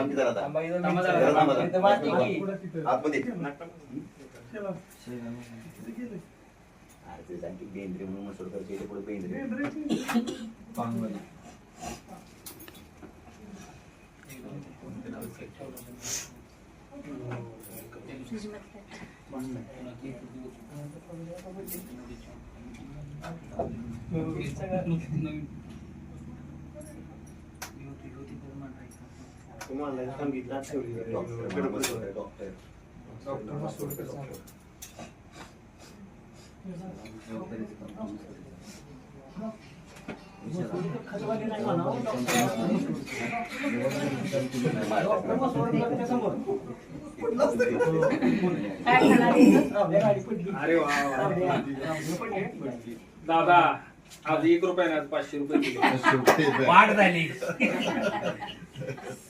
थांब जरा आता. आतमध्ये. अरे ते सांगते बेंद्रे म्हणून मसूर करते इथे पुढे बेंद्रे? तुम्हाला सांगितलं ठेवली doctor doctor doctor Masurkar doctor. काय खाणार अरे वा दादा आज एक रुपयाने आज पाचशे रुपये दिले. वाढ झाली.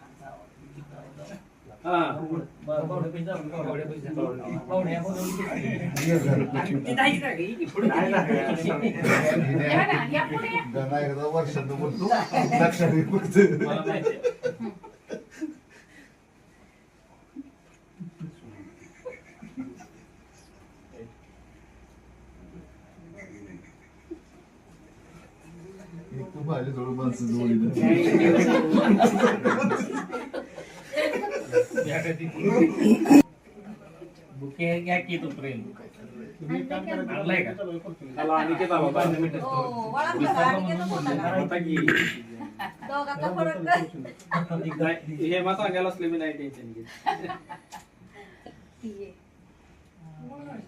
एकदा वर्षात बोलतो लक्षात तू माझ्या थोडं माणसं जवळ बुके घ्या की तू प्रेम आणलाय का त्याला अनिकेत आला होता. हो, वळण करा, आणि केलं मोठं करा. होता की दोघातला फरक काय? हे मग सांगायला असले मी नाही टेन्शन घेत पिये.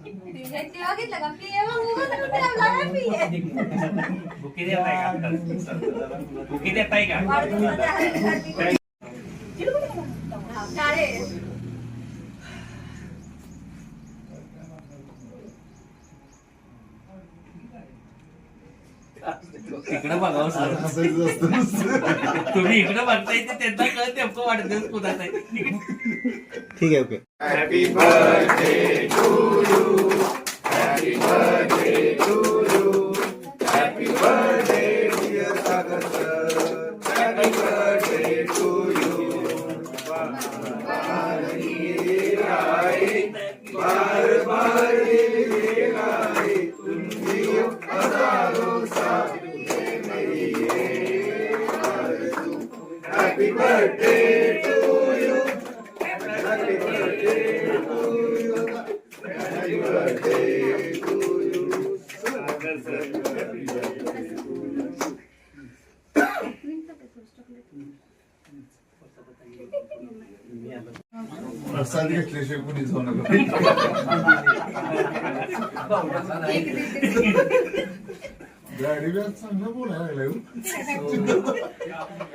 पिये ते बघितलं का? पिये मग उगाच कुठे ठेवला ना पिये. बुके देताय का बुके देताय का इकडे बघावं सर. हसायचं असतं नुसतं. तुम्ही इकडे बघताय ते त्यांना कळत नेमकं वाढदिवस कुणाचा आहे. ठीक आहे ओके.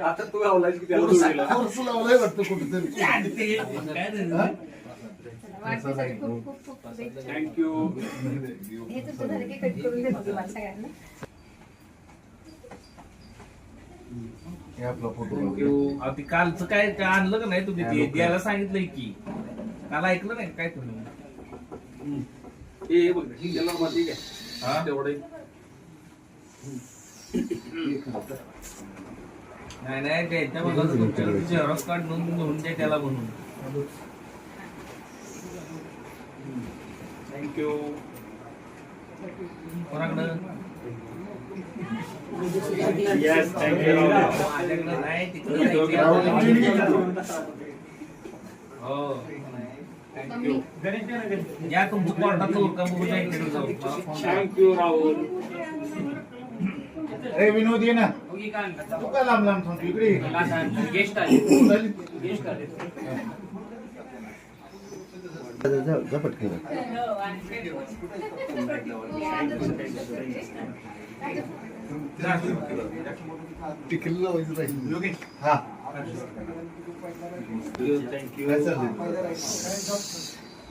आता तू लावलाय की त्याला दुसरीला. कोर्स लावलाय वाटतं कुठेतरी. वाढदिवसासाठी खूप खूप खूप शुभेच्छा. थँक्यू. हे तुमचं झालं की कट करून देतो तुम्हाला सगळ्यांना. हे आपला फोटो थँक्यू. अहो, ते कालचं काय ते आणलं का नाही तुम्ही? ते द्यायला सांगितलंय की. काल ऐकलं नाही काय तुम्ही? हे बघ ही गेला मध्ये काय हा? तेवढं नाही नाही त्यांच्या बघा झेरॉक्स कार्ड नोंद घेऊन द्या त्याला म्हणून. थँक्यू कोणाकडं येस थँक्यू माझ्याकडं नाही तिकडं हो. थँक्यू या तुमचं कोर्टाचं इकडे जाऊ. थँक्यू राहुल अरे विनोद ये ना. तू काय लांब लांब थांबतो इकडे ये. गेस्ट आले गेस्ट आले टिकली लावायचं राहील. हा थँक्यू काय चाललंय?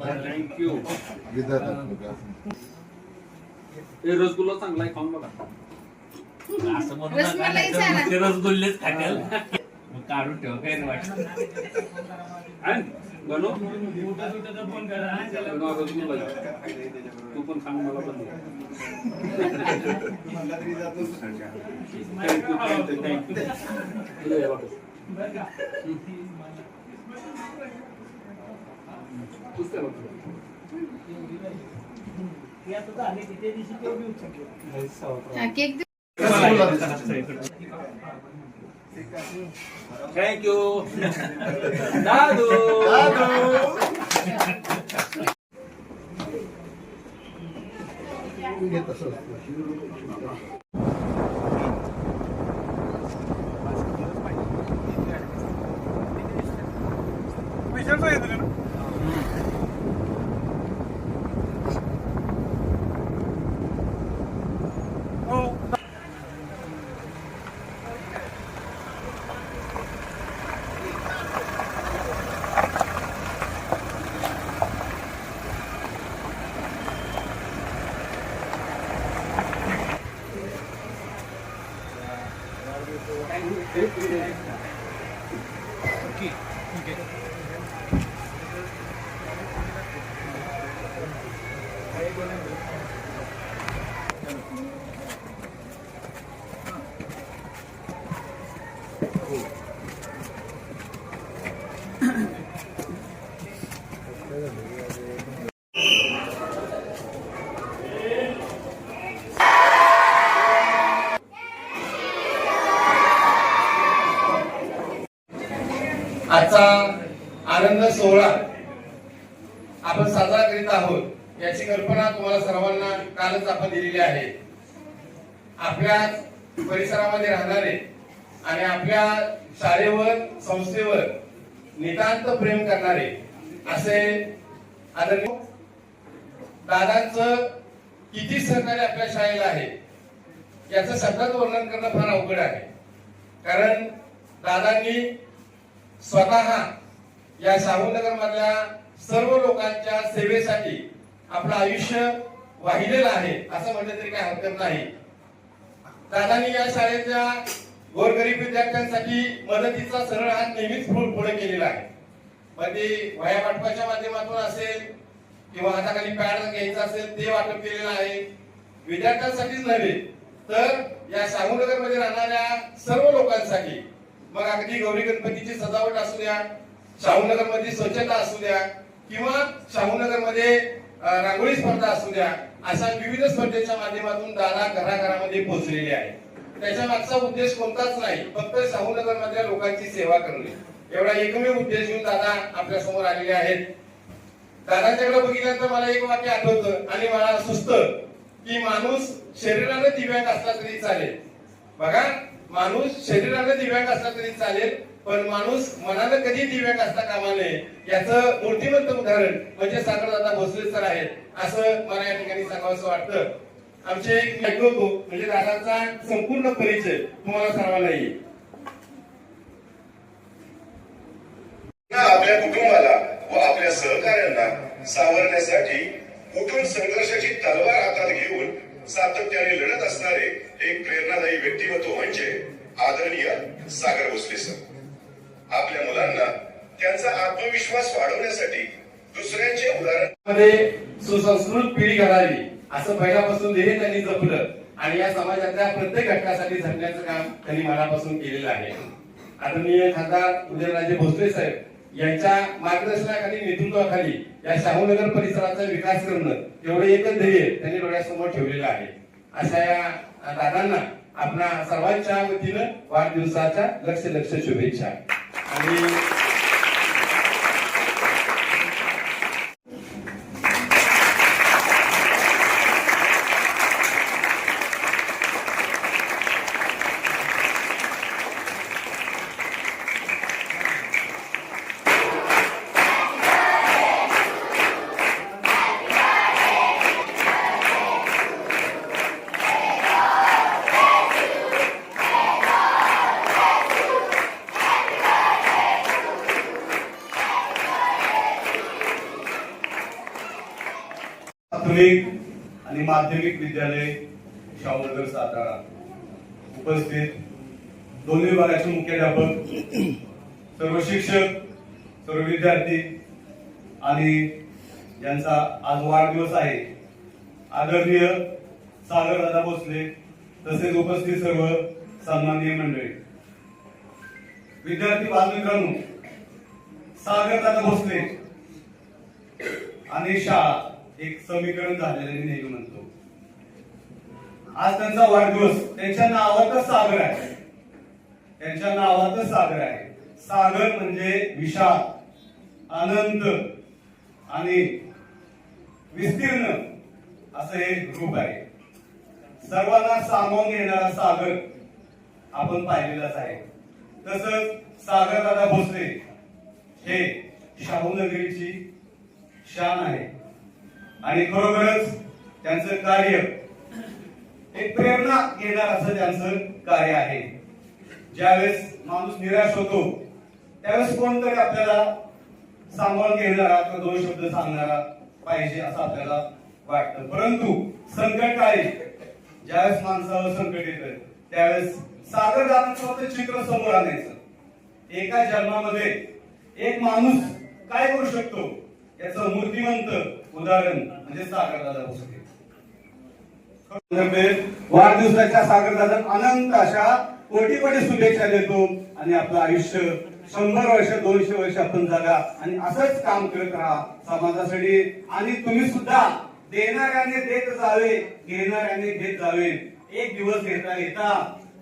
थँक्यू हे रसगुल्ला चांगला आहे खाऊन बघा. असं म्हणू रसमलाई सांगा. रसगुल्लेच मग काढून ठेव काय नाही वाटत. आणि बनव. बनव रसगुल्ला. तू पण सांग मला पण thank you thank you thank you cake you दादू दादू. हे तसं असतं. आजचा आनंद सोहळा आपण साजरा करीत आहोत याची कल्पना तुम्हाला सर्वांना कालच आपण दिलेली आहे. आपल्या परिसरामध्ये राहणारे आणि आपल्या शाळेवर संस्थेवर नितांत प्रेम करणारे असे आदरणीय दादांचं किती सहकार्य आपल्या शाळेला आहे याचं शब्दात वर्णन करणं फार अवघड आहे. कारण दादांनी स्वतः या शाहूनगर मधल्या सर्व लोकांच्या सेवेसाठी आपलं आयुष्य वाहिलेलं आहे असं म्हटलं तरी काही हरकत नाही. दादांनी या शाळेच्या गोरगरीब विद्यार्थ्यांसाठी मदतीचा सरळ हात नेहमीच पुढे पुढे केलेला आहे. मग ते वया वाटपाच्या माध्यमातून असेल किंवा हाताखाली पॅड घ्यायचा असेल ते वाटप केलेलं आहे. विद्यार्थ्यांसाठीच नव्हे तर या शाहूनगरमध्ये राहणाऱ्या सर्व लोकांसाठी मग अगदी गौरी गणपतीची सजावट असू द्या शाहूनगरमध्ये स्वच्छता असू द्या किंवा शाहूनगरमध्ये रांगोळी स्पर्धा असू द्या अशा विविध स्पर्धेच्या माध्यमातून दादा घराघरामध्ये पोहोचलेले आहे त्याच्या मागचा उद्देश कोणताच नाही फक्त शाहूनगर मधल्या लोकांची सेवा करणे. एवढा एकमेव उद्देश घेऊन दादा आपल्यासमोर आलेले आहेत. दादांच्याकडे बघितल्यानंतर मला एक वाक्य आठवतं आणि मला सुस्त की माणूस शरीराने दिव्यांग असला तरी चालेल. बघा माणूस शरीरानं दिव्यांग असला तरी चालेल पण माणूस मनानं कधी दिव्यांग असता कामा नये. याचं मूर्तिमंत उदाहरण म्हणजे सागरदादा भोसले सर आहेत. असं मला या ठिकाणी सांगावं वाटतं. आमचे एक ऐकवतो म्हणजे दादाचा संपूर्ण परिचय तुम्हाला सर्वांना येईल आपल्या कुटुंबाला व आपल्या सहकाऱ्यांना सावरण्यासाठी कुठून संघर्षाची तलवार हातात घेऊन सातत्याने लढत असणारे एक प्रेरणादायी व्यक्तिमत्व म्हणजे आदरणीय सागर भोसले सर. आपल्या मुलांना त्यांचा आत्मविश्वास वाढवण्यासाठी दुसऱ्यांचे उदाहरणमध्ये सुसंस्कृत पिढी घडावी असं पहिल्यापासून ध्येय त्यांनी जपलं आणि या समाजातल्या प्रत्येक घटकासाठी झटण्याचं काम त्यांनी मनापासून केलेलं आहे. आदरणीय खासदार उदयनराजे भोसले साहेब यांच्या मार्गदर्शनाखाली नेतृत्वाखाली या शाहूनगर परिसराचा विकास करणं एवढं एकच ध्येय त्यांनी डोळ्यासमोर ठेवलेलं आहे. अशा या दादांना आपणा सर्वांच्या वतीनं वाढदिवसाच्या लक्ष लक्ष शुभेच्छा. आणि प्राथमिक आणि माध्यमिक विद्यालय शाहूनगर सातारा. उपस्थित दोन्ही विभागाचे मुख्याध्यापक सर्व शिक्षक सर्व विद्यार्थी आणि यांचा आज वाढदिवस आहे. आदरणीय सागरदादा भोसले तसेच उपस्थित सर्व सन्माननीय मंडळी. विद्यार्थी बालमित्रांनो सागरदादा भोसले आणि शाळा. एक समीकरण झालेलं मी नेहमी म्हणतो. आज त्यांचा वाढदिवस. त्यांच्या नावातच सागर आहे. त्यांच्या नावातच सागर आहे. सागर म्हणजे विशाल अनंत आणि विस्तीर्ण असं हे रूप आहे. सर्वांना सामावून घेणारा सागर आपण पाहिलेलाच आहे. तसंच सागर दादा भोसले हे शाहूनगरीची शान आहे. आणि खरोखरच त्यांचं कार्य एक प्रेरणा घेणार असं त्यांचं कार्य आहे. ज्यावेळेस माणूस निराश होतो त्यावेळेस कोणतरी आपल्याला सांभाळून घेणारा किंवा दोन शब्द सांगणारा पाहिजे असं आपल्याला वाटतं. परंतु संकट काळी ज्यावेळेस माणसावर संकट येतं त्यावेळेस सागर दादांचं चित्र समोर आणायचं. एका जन्मामध्ये एक माणूस काय करू शकतो? याचं मूर्तिमंत उदाहरण म्हणजे सागरदादा भोसले. म्हणजे वाढदिवसाच्या सागरदादा अनंत अशा कोटी कोटी शुभेच्छा देतो आणि आपलं आयुष्य शंभर वर्ष दोनशे वर्ष आपण जगा आणि असंच काम करत राहा. समाजासाठी आणि तुम्ही सुद्धा देणाऱ्याने देत जावे घेणाऱ्याने घेत जावे. एक दिवस घेता घेता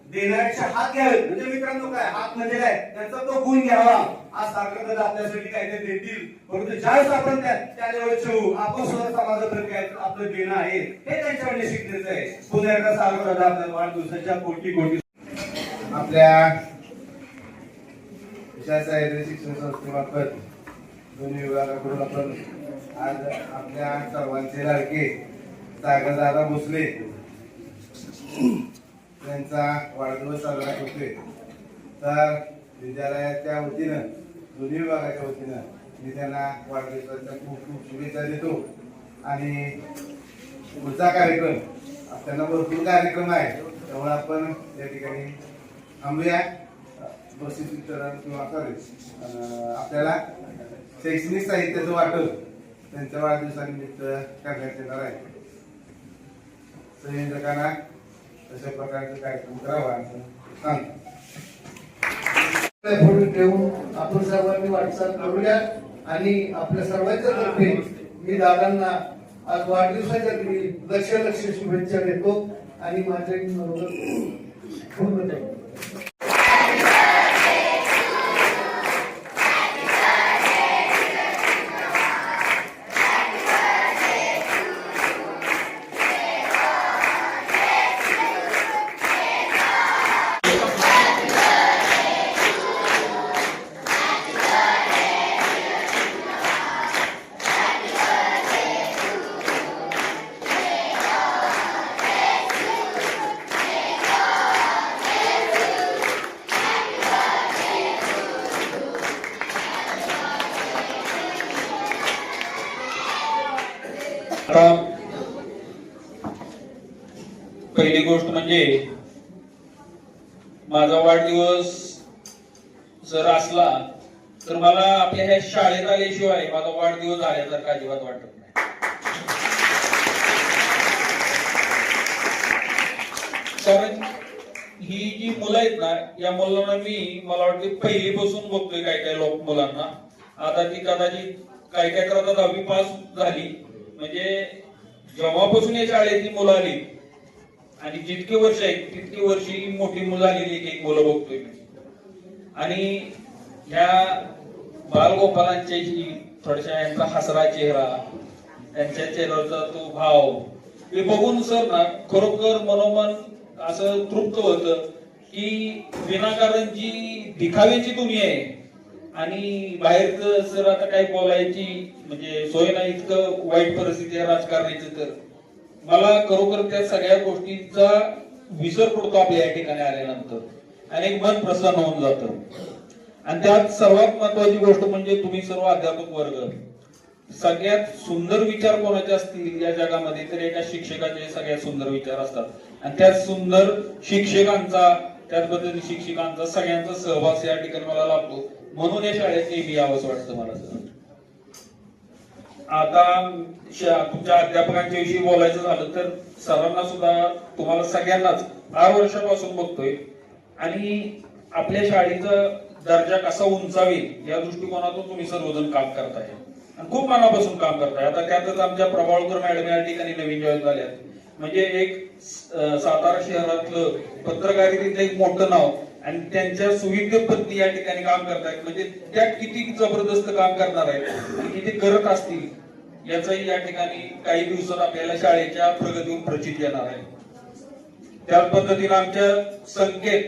देणाऱ्याचे हात घ्यावे म्हणजे मित्रांनो काय हात म्हणजे काय त्यांचा तो गुण घ्यावा. आज सागरदादा आपल्यासाठी काहीतरी देतील. परंतु ज्यावेळेस आपण त्या त्या लेवलचे होऊ आपण सुद्धा समाजाप्रती काय आपलं देणं आहे. हे त्यांच्याकडे शिकण्याचं आहे. पुन्हा एकदा सागरदादा आपल्या वाढदिवसाच्या कोटी कोटी आपल्या विषयाचा शिक्षण संस्थेमार्फत दोन्ही विभागाकडून आपण आज आपल्या सर्वांचे लाडके सागरदादा भोसले त्यांचा वाढदिवस साजरा करतोय. तर विद्यालयाच्या वतीनं दोन्ही विभागाच्या वतीनं मी त्यांना वाढदिवसाच्या खूप खूप शुभेच्छा देतो. आणि पुढचा कार्यक्रम त्यांना भरपूर कार्यक्रम आहे. त्यामुळे आपण या ठिकाणी थांबूया. बसेस वितरण किंवा सॉरी आपल्याला शैक्षणिक साहित्याचं वाटप त्यांच्या वाढदिवसानिमित्त करण्यात येणार आहे. संयोजकांना तशा प्रकारचा कार्यक्रम करावा असं सांगतो. ठेवून आपण सर्वांनी वाटचाल करूया आणि आपल्या सर्वांच्या तर्फे मी दादांना आज वाढदिवसाच्या लक्ष लक्ष शुभेच्छा देतो आणि माझ्या पूर्ण म्हणजे माझा वाढदिवस जर असला तर मला आपल्या ह्या शाळेत आल्याशिवाय माझा वाढदिवस आल्यासारखा अजिबात वाटत नाही. कारण ही जी मुलं आहेत ना या मुलांना मी मला वाटते पहिलीपासून बघतोय काय काय लोक मुलांना. आता ती कदाचित काय काय करता दहावी पास झाली. म्हणजे जेव्हापासून या शाळेतली मुलं आली आणि जितके वर्ष आहेत तितकी वर्षी मोठी मुलं आलेली एक एक मुलं बघतोय मी. आणि ह्या बालगोपालांच्याही थोड्याशा यांचा हसरा चेहरा त्यांच्या चेहऱ्याचा तो भाव हे बघून सर ना खरोखर मनोमन असं तृप्त होतं की विनाकारण जी दिखाव्याची दुनिया आहे. आणि बाहेरचं सर आता काय बोलायची म्हणजे सोय नाही इतकं वाईट परिस्थिती आहे राजकारणाची तर. मला खरोखर त्या सगळ्या गोष्टींचा विसर पडतो आपल्या या ठिकाणी आल्यानंतर. आणि एक मन प्रसन्न होऊन जात. आणि त्यात सर्वात महत्वाची गोष्ट म्हणजे तुम्ही सर्व अध्यापक वर्ग. सगळ्यात सुंदर विचार कोणाचे असतील या जगामध्ये तर एका शिक्षकाचे सगळ्यात सुंदर विचार असतात. आणि त्यात सुंदर शिक्षकांचा त्याच पद्धतीने शिक्षकांचा सगळ्यांचा सहवास या ठिकाणी मला लाभतो म्हणून या शाळेत नेहमी यावंच वाटतं मला. सर आता शा- तुमच्या अध्यापकांच्या विषयी बोलायचं झालं तर सरांना सुद्धा तुम्हाला सगळ्यांनाच दहा वर्षापासून बघतोय. आणि आपल्या शाळेचा दर्जा कसा उंचावेल या दृष्टिकोनातून तुम्ही सर्वजण काम करताय. आणि खूप मनापासून काम करताय. आता त्यातच आमच्या प्रभाळकर मॅडम या ठिकाणी नवीन जॉईन झाल्या म्हणजे एक सातारा शहरातलं पत्रकारितेचं एक मोठं नाव आणि त्यांच्या सुविध पत्नी या ठिकाणी काम करतायत. म्हणजे त्या किती जबरदस्त काम करणार आहेत. आणि किती करत असतील याचाही या ठिकाणी काही दिवसात आपल्याला शाळेच्या प्रगतीवर प्रचित येणार आहे. त्याच पद्धतीने आमच्या संकेत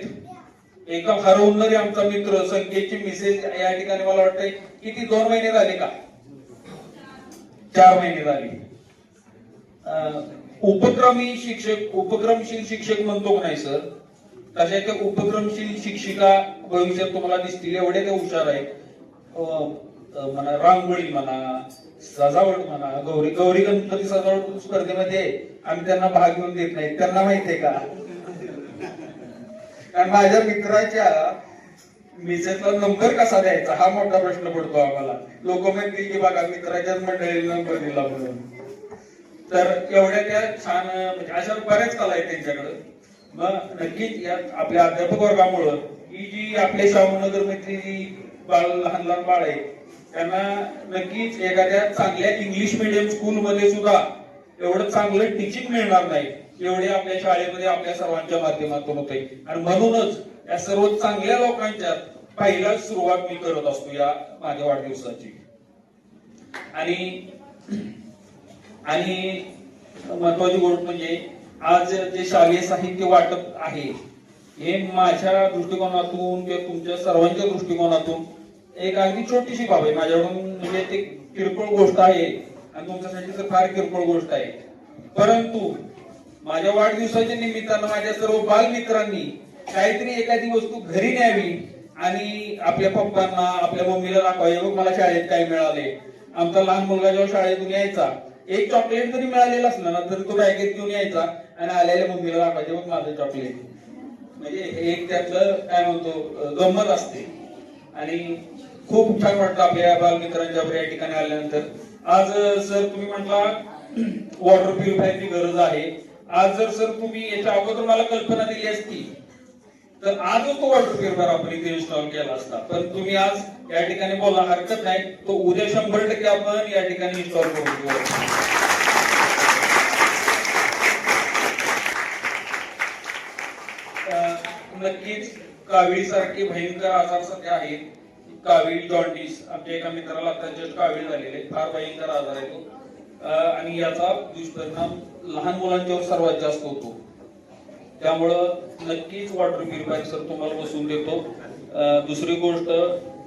एका हरवणारी आमचा मित्र संकेतची मिसेस या ठिकाणी मला वाटतंय किती दोन महिने झाले का? चार महिने झाले. अं, उपक्रमी शिक्षक उपक्रमशील शिक्षक म्हणतो का नाही सर? तशा त्या उपक्रमशील शिक्षिका भविष्यात तुम्हाला दिसतील. एवढे ते हुशार आहेत. म्हणा रांगोळी म्हणा सजावट म्हणा गौरी गौरी गणपती सजावट स्पर्धेमध्ये आम्ही त्यांना भाग घेऊन देत नाही. त्यांना माहितीये का? कारण माझ्या मित्राच्या मिसेसला नंबर कसा द्यायचा? हा मोठा प्रश्न पडतो आम्हाला. लोक म्हणतील की बघा मित्राच्याच मंडळीला नंबर दिला म्हणून. तर एवढ्या त्या छान म्हणजे अशा बऱ्याच कला आहेत त्यांच्याकडे. मग नक्कीच या आपल्या अध्यापक वर्गामुळं ही जी आपले शाहूनगर मैत्री जी बाळ लहान लहान बाळ आहे त्यांना नक्कीच एखाद्या चांगल्या इंग्लिश मिडियम स्कूल मध्ये सुद्धा एवढं चांगलं टीचिंग मिळणार नाही एवढे आपल्या शाळेमध्ये आपल्या सर्वांच्या माध्यमातून होते आणि म्हणूनच या सर्व चांगल्या लोकांच्या पहिला सुरुवात मी करत असतो या माझ्या वाढदिवसाची. आणि आणि महत्वाची गोष्ट म्हणजे आज जे शालेय साहित्य वाटप आहे हे माझ्या दृष्टिकोनातून किंवा तुमच्या सर्वांच्या दृष्टिकोनातून एक अगदी छोटीशी बाब आहे. माझ्याकडून म्हणजे ते किरकोळ गोष्ट आहे आणि तुमच्यासाठी तर फार किरकोळ गोष्ट आहे. परंतु माझ्या वाढदिवसाच्या निमित्तानं माझ्या सर्व बालमित्रांनी काहीतरी एखादी वस्तू घरी न्यावी आणि आपल्या पप्पांना आपल्या मम्मीला दाखवावी. बघ मला शाळेत काय मिळाले. आमचा लहान मुलगा जेव्हा शाळेतून यायचा एक चॉकलेट जरी मिळालेला असला ना तरी तो बॅगेत घेऊन यायचा. आणि आलेल्या मम्मीला दाखवायचे मग माझं चॉकलेट म्हणजे हे एक त्यातलं काय म्हणतो गंमत असते. आणि खूप छान वाटतं आपल्या बालमित्रांच्या या ठिकाणी आल्यानंतर. आज सर तुम्ही म्हटला वॉटर प्युरिफायरची गरज आहे. आज जर सर तुम्ही याच्या अगोदर मला कल्पना दिली असती तर आज तो वॉटर प्युरिफायर आपण इथे इन्स्टॉल केला असता. पण तुम्ही आज या ठिकाणी बोला हरकत नाही. तो उद्या शंभर टक्के आपण या ठिकाणी इन्स्टॉल करू शकतो नक्कीच कावीळ सारखे भयंकर आजार सध्या आहेत. कावीळ जॉन्डिस आमच्या एका मित्राला आता जस्ट कावीळ झालेले फार भयंकर आजार आहे तो आणि याचा दुष्परिणाम लहान मुलांच्यावर सर्वात जास्त होतो. त्यामुळं नक्कीच वॉटर प्युरिफायर सर तुम्हाला बसून देतो. दुसरी गोष्ट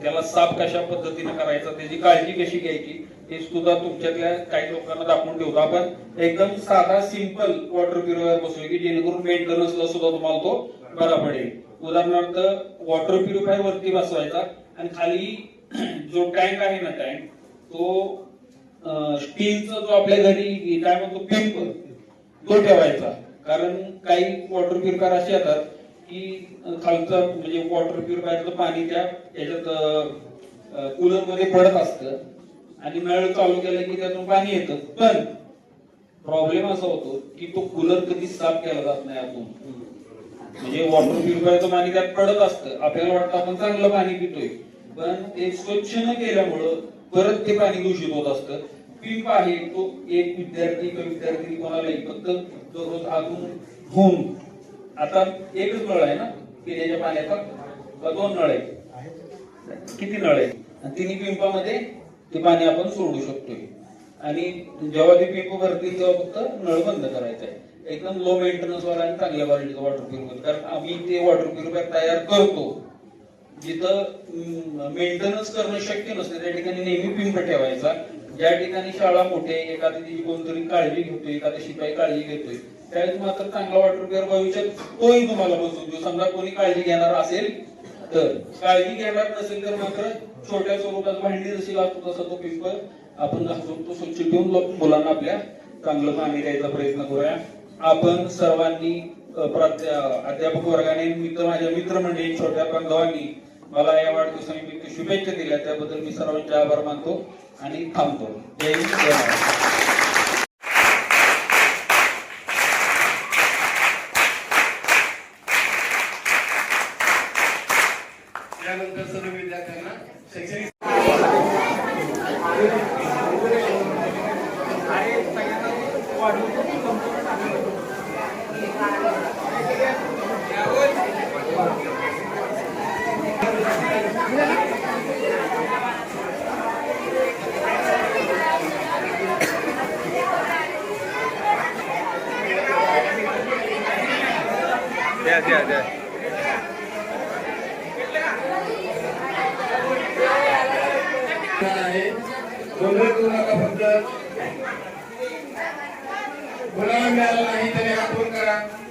त्याला साफ कशा पद्धतीने करायचा त्याची काळजी कशी घ्यायची हे सुद्धा तुमच्यातल्या काही लोकांना दाखवून ठेवतो आपण. एकदम साधा सिंपल वॉटर प्युरिफायर बसवू की जेणेकरून मेंटेनन्सला सुद्धा तुम्हाला तो बरा पडेल उदाहरणार्थ वॉटर प्युरिफाय वरती बसवायचा आणि खाली जो टँक आहे ना टँक तो स्टीलचा जो आपल्या घरी काय म्हणतो पिंप तो ठेवायचा. कारण काही वॉटर प्युरिफायर असे येतात की खालचं म्हणजे वॉटर प्युरिफायरचं पाणी त्या याच्यात कूलरमध्ये पडत असतं आणि नळ चालू केलं की त्यातून पाणी येतं. पण प्रॉब्लेम असा होतो की तो कूलर कधी साफ केला जात नाही आतून म्हणजे वॉटर प्युरिफायरचं पाणी त्यात कडक असतं. आपल्याला वाटतं आपण चांगलं पाणी पितोय. पण ते स्वच्छ न केल्यामुळं परत ते पाणी दूषित होत असतं. पिंप आहे तो एक विद्यार्थी किंवा विद्यार्थी कोणालाही फक्त दररोज आतून होऊन आता एकच नळ आहे ना पिण्याच्या पाण्याचा दोन नळ आहे किती नळ आहे आणि तिन्ही पिंपामध्ये ते पाणी आपण सोडू शकतोय. आणि जेव्हा ते पिंप भरतील तेव्हा फक्त नळ बंद करायचा आहे. एकदम लो मेंटेनन्स वाला आणि चांगल्या क्वालिटीचा वॉटर प्युरिफायर कारण आम्ही ते वॉटर प्युरिफायर तयार करतो. जिथं मेंटेनन्स करणं शक्य नसतं त्या ठिकाणी नेहमी पिंप ठेवायचा. ज्या ठिकाणी शाळा मोठे एखादी तिची कोणतरी काळजी घेतोय एखादा शिपाई काळजी घेतोय त्यावेळेस मात्र चांगला वॉटर प्युअर भविष्यात तोही तुम्हाला बसवून देऊ. समजा कोणी काळजी घेणार असेल तर. काळजी घेणार नसेल तर मात्र छोट्या स्वरूपात भांडी जशी लागतो तसा तो पिंप आपण घासून तो स्वच्छ ठेवून मुलांना आपल्या चांगलं पाणी द्यायचा प्रयत्न करूया. आपण सर्वांनी अध्यापक वर्गाने मित्र माझ्या मित्रमंडळी छोट्या बांधवांनी मला या वाढदिवसानिमित्त शुभेच्छा दिल्या. त्याबद्दल मी सर्वांचे आभार मानतो आणि थांबतो. जय हिंद जय महाराष्ट्र त्यानंतर सर्व विद्यार्थ्यांना शैक्षणिक आहे? गोंधळ करू नका फक्त? कोणाला नाही त्याने हात करा.